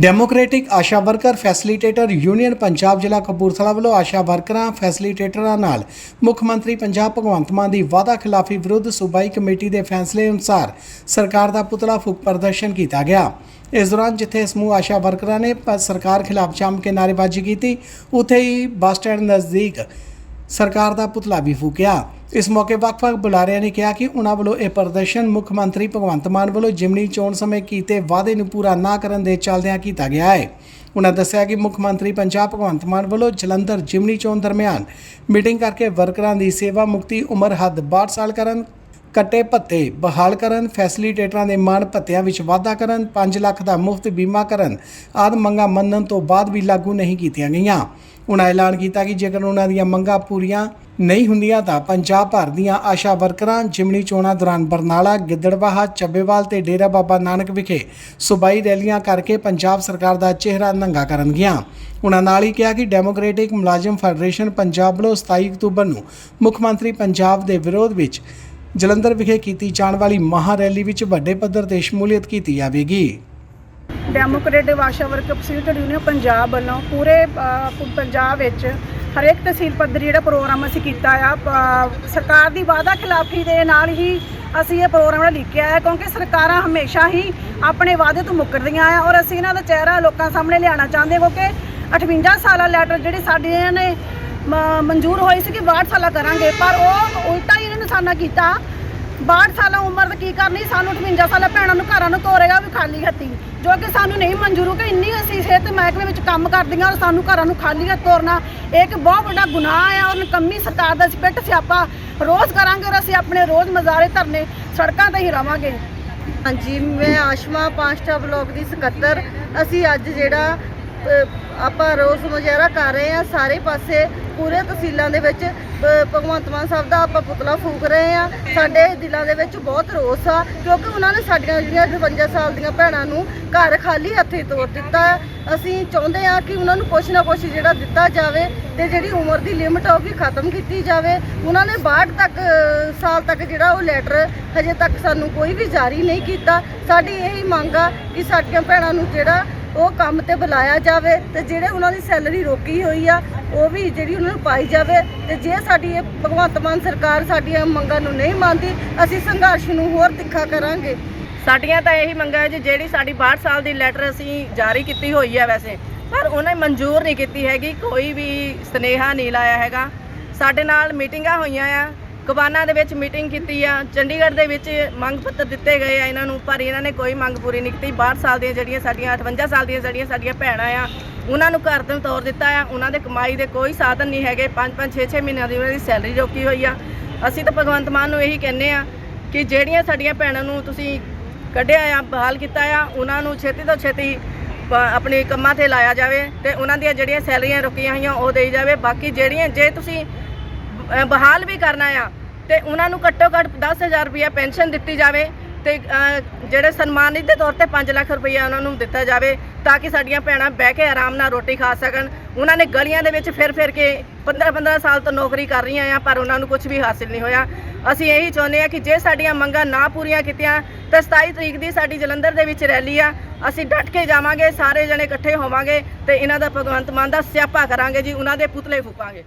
Democratic Asha worker, facilitator union Punjab ਜ਼ਿਲ੍ਹਾ ਕਪੂਰਥਲਾ ਵੱਲੋਂ ਆਸ਼ਾ ਵਰਕਰਾਂ, ਫੈਸਿਲੀਟੇਟਰਾਂ ਨਾਲ ਮੁੱਖ ਮੰਤਰੀ ਪੰਜਾਬ ਭਗਵੰਤ ਮਾਨ ਦੀ ਵਾਅਦਾ ਖਿਲਾਫੀ ਵਿਰੁੱਧ ਸੂਬਾਈ ਕਮੇਟੀ ਦੇ ਫੈਸਲੇ ਅਨੁਸਾਰ ਸਰਕਾਰ ਦਾ ਪੁਤਲਾ ਫੂਕ ਪ੍ਰਦਰਸ਼ਨ ਕੀਤਾ ਗਿਆ। ਇਸ ਦੌਰਾਨ ਜਿੱਥੇ ਸਮੂਹ ਆਸ਼ਾ ਵਰਕਰਾਂ ਨੇ ਸਰਕਾਰ ਖਿਲਾਫ ਜੰਮ ਕੇ ਨਾਅਰੇਬਾਜ਼ੀ ਕੀਤੀ, ਉੱਥੇ ਹੀ ਬੱਸ ਸਟੈਂਡ ਨਜ਼ਦੀਕ ਸਰਕਾਰ ਦਾ ਪੁਤਲਾ ਵੀ ਫੂਕਿਆ। ਇਸ ਮੌਕੇ ਵੱਖ-ਵੱਖ ਬੁਲਾਰਿਆਂ ਨੇ ਕਿਹਾ ਕਿ ਉਹਨਾਂ ਵੱਲੋਂ ਇਹ ਪ੍ਰਦਰਸ਼ਨ ਮੁੱਖ ਮੰਤਰੀ ਭਗਵੰਤ ਮਾਨ ਵੱਲੋਂ ਜਿਮਨੀ ਚੋਣ ਸਮੇਂ ਕੀਤੇ ਵਾਅਦੇ ਨੂੰ ਪੂਰਾ ਨਾ ਕਰਨ ਦੇ ਚੱਲਦਿਆਂ ਕੀਤਾ ਗਿਆ ਹੈ। ਉਹਨਾਂ ਦੱਸਿਆ ਕਿ ਮੁੱਖ ਮੰਤਰੀ ਪੰਜਾਬ ਭਗਵੰਤ ਮਾਨ ਵੱਲੋਂ ਜਲੰਧਰ ਜਿਮਨੀ ਚੋਣ ਦਰਮਿਆਨ ਮੀਟਿੰਗ ਕਰਕੇ ਵਰਕਰਾਂ ਦੀ ਸੇਵਾ ਮੁਕਤੀ ਉਮਰ ਹੱਦ 62 ਸਾਲ ਕਰਨ ਕੱਟੇ ਭੱਤੇ, ਬਹਾਲ ਕਰਨ ਫੈਸਿਲੀਟੇਟਰਾਂ ਦੇ ਮਾਣ ਭੱਤਿਆਂ ਵਿੱਚ ਵਾਧਾ ਕਰਨ 5 ਲੱਖ ਦਾ ਮੁਫਤ ਬੀਮਾ ਕਰਨ ਆਦਿ ਮੰਗਾਂ ਮੰਨਣ ਤੋਂ ਬਾਅਦ ਵੀ ਲਾਗੂ ਨਹੀਂ ਕੀਤੀਆਂ ਗਈਆਂ। ਉਹਨਾਂ ਐਲਾਨ ਕੀਤਾ ਕਿ ਜੇਕਰ ਉਹਨਾਂ ਦੀਆਂ ਮੰਗਾਂ ਪੂਰੀਆਂ ਨਹੀਂ ਹੁੰਦੀਆਂ ਤਾਂ ਪੰਜਾਬ ਭਰ ਦੀਆਂ ਆਸ਼ਾ ਵਰਕਰਾਂ ਜਿਮਣੀ ਚੋਣਾਂ ਦੌਰਾਨ ਬਰਨਾਲਾ ਗਿੱਦੜਬਾਹਾ ਚੱਬੇਵਾਲ ਤੇ ਡੇਰਾ ਬਾਬਾ ਨਾਨਕ ਵਿਖੇ ਸੁਬਾਈ ਰੈਲੀਆਂ ਕਰਕੇ ਪੰਜਾਬ ਸਰਕਾਰ ਦਾ ਚਿਹਰਾ ਨੰਗਾ ਕਰਨਗੀਆਂ। ਉਹਨਾਂ ਨਾਲ ਹੀ ਕਿਹਾ ਕਿ ਡੈਮੋਕ੍ਰੈਟਿਕ ਮੁਲਾਜ਼ਮ ਫੈਡਰੇਸ਼ਨ ਪੰਜਾਬ ਵੱਲੋਂ 27 ਅਕਤੂਬਰ ਨੂੰ ਮੁੱਖ ਮੰਤਰੀ ਪੰਜਾਬ ਦੇ ਵਿਰੋਧ ਵਿੱਚ ਜਲੰਧਰ ਵਿਖੇ ਕੀਤੀ ਜਾਣ ਵਾਲੀ ਮਹਾ ਰੈਲੀ ਵਿੱਚ ਵੱਡੇ ਪੱਧਰ ਤੇ ਸ਼ਮੂਲੀਅਤ ਕੀਤੀ ਜਾਵੇਗੀ। Democratic Asha worker facilitator union Punjab ਵੱਲੋਂ ਪੂਰੇ ਪੰਜਾਬ ਵਿੱਚ ਹਰੇਕ ਤਹਿਸੀਲ ਪੱਧਰੀ ਜਿਹੜਾ ਪ੍ਰੋਗਰਾਮ ਅਸੀਂ ਕੀਤਾ ਆ ਸਰਕਾਰ ਦੀ ਵਾਅਦਾ ਖਿਲਾਫੀ ਦੇ ਨਾਲ ਹੀ ਅਸੀਂ ਇਹ ਪ੍ਰੋਗਰਾਮ ਜਿਹੜਾ ਲਿਖਿਆ ਹੈ, ਕਿਉਂਕਿ ਸਰਕਾਰਾਂ ਹਮੇਸ਼ਾ ਹੀ ਆਪਣੇ ਵਾਅਦੇ ਤੋਂ ਮੁੱਕਰਦੀਆਂ ਆ ਔਰ ਅਸੀਂ ਇਹਨਾਂ ਦਾ ਚਿਹਰਾ ਲੋਕਾਂ ਸਾਹਮਣੇ ਲਿਆਉਣਾ ਚਾਹੁੰਦੇ ਕਿਉਂਕਿ 58 ਸਾਲਾ ਲੈਟਰ ਜਿਹੜੇ ਸਾਡੇ ਨੇ ਮਨਜ਼ੂਰ ਹੋਈ ਸੀ ਕਿ 62 ਸਾਲਾ ਕਰਾਂਗੇ, ਪਰ ਉਹ ਉਲਟਾ ਹੀ ਇਹਨਾਂ ਕੀਤਾ। 62 ਸਾਲਾਂ ਉਮਰ ਦਾ ਕੀ ਕਰਨੀ? ਸਾਨੂੰ 58 ਸਾਲਾਂ ਭੈਣਾਂ ਨੂੰ ਘਰਾਂ ਨੂੰ ਤੋਰੇਗਾ ਵੀ ਖਾਲੀ ਹੱਥੀ। ਜੋ ਕਿ ਸਾਨੂੰ ਨਹੀਂ ਮਨਜ਼ੂਰ ਕਿ ਇੰਨੀ ਅਸੀਂ ਸਿਹਤ ਮਹਿਕਮੇ ਵਿੱਚ ਕੰਮ ਕਰਦੀਆਂ ਔਰ ਸਾਨੂੰ ਘਰਾਂ ਨੂੰ ਖਾਲੀ ਹੱਥ ਤੋਰਨਾ ਇਹ ਇੱਕ ਬਹੁਤ ਵੱਡਾ ਗੁਨਾਹ ਹੈ ਔਰ ਨਕੰਮੀ ਸਰਕਾਰ ਦਾ ਸਪਿੱਟ ਸਿਆਪਾ ਰੋਜ਼ ਕਰਾਂਗੇ ਔਰ ਅਸੀਂ ਆਪਣੇ ਰੋਜ਼ ਮਜ਼ਾਰੇ ਧਰਨੇ ਸੜਕਾਂ ਤੇ ਹੀ ਰਵਾਂਗੇ। ਹਾਂਜੀ, ਮੈਂ ਆਸ਼ਮਾ ਪਾਂਚਟਾ ਬਲਾਕ ਦੀ ਸਕੱਤਰ। ਅਸੀਂ ਅੱਜ ਜਿਹੜਾ ਆਪਾਂ ਰੋਸ ਮੁਜ਼ਾਹਰਾ ਕਰ ਰਹੇ ਹਾਂ ਸਾਰੇ ਪਾਸੇ, ਪੂਰੇ ਤਹਿਸੀਲਾਂ ਦੇ ਵਿੱਚ ਭਗਵੰਤ ਮਾਨ ਸਾਹਿਬ ਦਾ ਆਪਾਂ ਪੁਤਲਾ ਫੂਕ ਰਹੇ ਹਾਂ। ਸਾਡੇ ਦਿਲਾਂ ਦੇ ਵਿੱਚ ਬਹੁਤ ਰੋਸ ਆ, ਕਿਉਂਕਿ ਉਹਨਾਂ ਨੇ ਸਾਡੀਆਂ ਜਿਹੜੀਆਂ 52 ਸਾਲ ਦੀਆਂ ਭੈਣਾਂ ਨੂੰ ਘਰ ਖਾਲੀ ਹੱਥੀ ਤੋਰ ਦਿੱਤਾ ਹੈ। ਅਸੀਂ ਚਾਹੁੰਦੇ ਹਾਂ ਕਿ ਉਹਨਾਂ ਨੂੰ ਕੁਛ ਨਾ ਕੁਛ ਜਿਹੜਾ ਦਿੱਤਾ ਜਾਵੇ ਤੇ ਜਿਹੜੀ ਉਮਰ ਦੀ ਲਿਮਟ ਆ ਉਹ ਵੀ ਖਤਮ ਕੀਤੀ ਜਾਵੇ। ਉਹਨਾਂ ਨੇ 62 ਤੱਕ ਸਾਲ ਤੱਕ ਜਿਹੜਾ ਉਹ ਲੈਟਰ ਹਜੇ ਤੱਕ ਸਾਨੂੰ ਕੋਈ ਵੀ ਜਾਰੀ ਨਹੀਂ ਕੀਤਾ। ਸਾਡੀ ਇਹੀ ਮੰਗ ਆ ਕਿ ਸਾਡੀਆਂ ਭੈਣਾਂ ਨੂੰ ਜਿਹੜਾ ਉਹ ਕੰਮ ਤੇ ਬੁਲਾਇਆ ਜਾਵੇ ਤੇ ਜਿਹੜੇ ਉਹਨਾਂ ਦੀ ਸੈਲਰੀ ਰੋਕੀ ਹੋਈ ਆ, ਉਹ ਵੀ ਜਿਹੜੀ ਉਹਨਾਂ ਨੂੰ ਪਾਈ ਜਾਵੇ ਤੇ ਜੇ ਸਾਡੀ ਇਹ ਭਗਵੰਤ ਮਾਨ ਸਰਕਾਰ ਸਾਡੀਆਂ ਮੰਗਾਂ ਨੂੰ ਨਹੀਂ ਮੰਨਦੀ, ਅਸੀਂ ਸੰਘਰਸ਼ ਨੂੰ ਹੋਰ ਤਿੱਖਾ ਕਰਾਂਗੇ। ਸਾਡੀਆਂ ਤਾਂ ਇਹੀ ਮੰਗਾਂ ਹੈ ਜੀ, ਜਿਹੜੀ ਸਾਡੀ 62 ਸਾਲ ਦੀ ਲੈਟਰ ਅਸੀਂ ਜਾਰੀ ਕੀਤੀ ਹੋਈ ਹੈ ਵੈਸੇ, ਪਰ ਉਹਨੇ ਮਨਜ਼ੂਰ ਨਹੀਂ ਕੀਤੀ ਹੈਗੀ, ਕੋਈ ਵੀ ਸਨੇਹਾ ਨਹੀਂ ਲਾਇਆ ਹੈਗਾ। ਸਾਡੇ ਨਾਲ ਮੀਟਿੰਗਾਂ ਹੋਈਆਂ ਆ ਕਬਾਨਾ ਦੇ ਵਿੱਚ ਮੀਟਿੰਗ ਕੀਤੀ ਆ, ਚੰਡੀਗੜ੍ਹ ਦੇ ਵਿੱਚ ਮੰਗ ਪੱਤਰ ਦਿੱਤੇ ਗਏ ਆ ਇਹਨਾਂ ਨੂੰ, ਪਰ ਇਹਨਾਂ ਨੇ ਕੋਈ ਮੰਗ ਪੂਰੀ ਨਹੀਂ ਕੀਤੀ। 62 ਸਾਲ ਦੀਆਂ ਜਿਹੜੀਆਂ ਸਾਡੀਆਂ 58 ਸਾਲ ਦੀਆਂ ਜਿਹੜੀਆਂ ਸਾਡੀਆਂ ਭੈਣਾਂ ਆ, ਉਹਨਾਂ ਨੂੰ ਘਰ ਤੋਂ ਤੋਰ ਦਿੱਤਾ ਆ। ਉਹਨਾਂ ਦੇ ਕਮਾਈ ਦੇ ਕੋਈ ਸਾਧਨ ਨਹੀਂ ਹੈਗੇ। 5-5 6-6 ਮਹੀਨਿਆਂ ਦੀ ਉਹਨਾਂ ਦੀ ਸੈਲਰੀ ਰੋਕੀ ਹੋਈ ਆ। ਅਸੀਂ ਤਾਂ ਭਗਵੰਤ ਮਾਨ ਨੂੰ ਇਹੀ ਕਹਿੰਨੇ ਆ ਕਿ ਜਿਹੜੀਆਂ ਸਾਡੀਆਂ ਭੈਣਾਂ ਨੂੰ ਤੁਸੀਂ ਕੱਢਿਆ ਆ, ਬਹਾਲ ਕੀਤਾ ਆ, ਉਹਨਾਂ ਨੂੰ ਛੇਤੀ ਤੋਂ ਛੇਤੀ ਆਪਣੇ ਕੰਮਾਂ ਤੇ ਲਾਇਆ ਜਾਵੇ ਤੇ ਉਹਨਾਂ ਦੀਆਂ ਜਿਹੜੀਆਂ ਸੈਲਰੀਆਂ ਰੁਕੀਆਂ ਹੋਈਆਂ ਉਹ ਦੇਈ ਜਾਵੇ। ਬਾਕੀ ਜਿਹੜੀਆਂ, ਜੇ ਤੁਸੀਂ ਬਹਾਲ ਵੀ ਕਰਨਾ ਆ ਤੇ ਉਹਨਾਂ ਨੂੰ ਘੱਟੋ ਘੱਟ 10000 ਰੁਪਇਆ ਪੈਨਸ਼ਨ ਦਿੱਤੀ ਜਾਵੇ ਤੇ ਜਿਹੜੇ ਸਨਮਾਨਿਤ ਦੇ ਤੌਰ ਤੇ 5 ਲੱਖ ਰੁਪਇਆ ਉਹਨਾਂ ਨੂੰ ਦਿੱਤਾ ਜਾਵੇ ਤਾਂ ਕਿ ਸਾਡੀਆਂ ਭੈਣਾਂ ਬਹਿ ਕੇ ਆਰਾਮ ਨਾਲ ਰੋਟੀ ਖਾ ਸਕਣ। ਉਹਨਾਂ ਨੇ ਗਲੀਆਂ ਦੇ ਵਿੱਚ ਫਿਰ ਫਿਰ ਕੇ 15 15 ਸਾਲ ਤੋਂ ਨੌਕਰੀ ਕਰ ਰਹੀਆਂ ਆ, ਪਰ ਉਹਨਾਂ ਨੂੰ ਕੁਝ ਵੀ ਹਾਸਿਲ ਨਹੀਂ ਹੋਇਆ। ਅਸੀਂ ਇਹੀ ਚਾਹੁੰਦੇ ਆ ਕਿ ਜੇ ਸਾਡੀਆਂ ਮੰਗਾਂ ਨਾ ਪੂਰੀਆਂ ਕੀਤੀਆਂ, ਤਾਂ 27 ਤਰੀਕ ਦੀ ਸਾਡੀ ਜਲੰਧਰ ਦੇ ਵਿੱਚ ਰੈਲੀ ਆ। ਅਸੀਂ ਡਟ ਕੇ ਜਾਵਾਂਗੇ, ਸਾਰੇ ਜਣੇ ਇਕੱਠੇ ਹੋਵਾਂਗੇ ਤੇ ਇਹਨਾਂ ਦਾ ਭਗਵੰਤ ਮਾਨ ਦਾ ਸਿਆਪਾ ਕਰਾਂਗੇ ਜੀ, ਉਹਨਾਂ ਦੇ ਪੁਤਲੇ ਫੂਕਾਂਗੇ।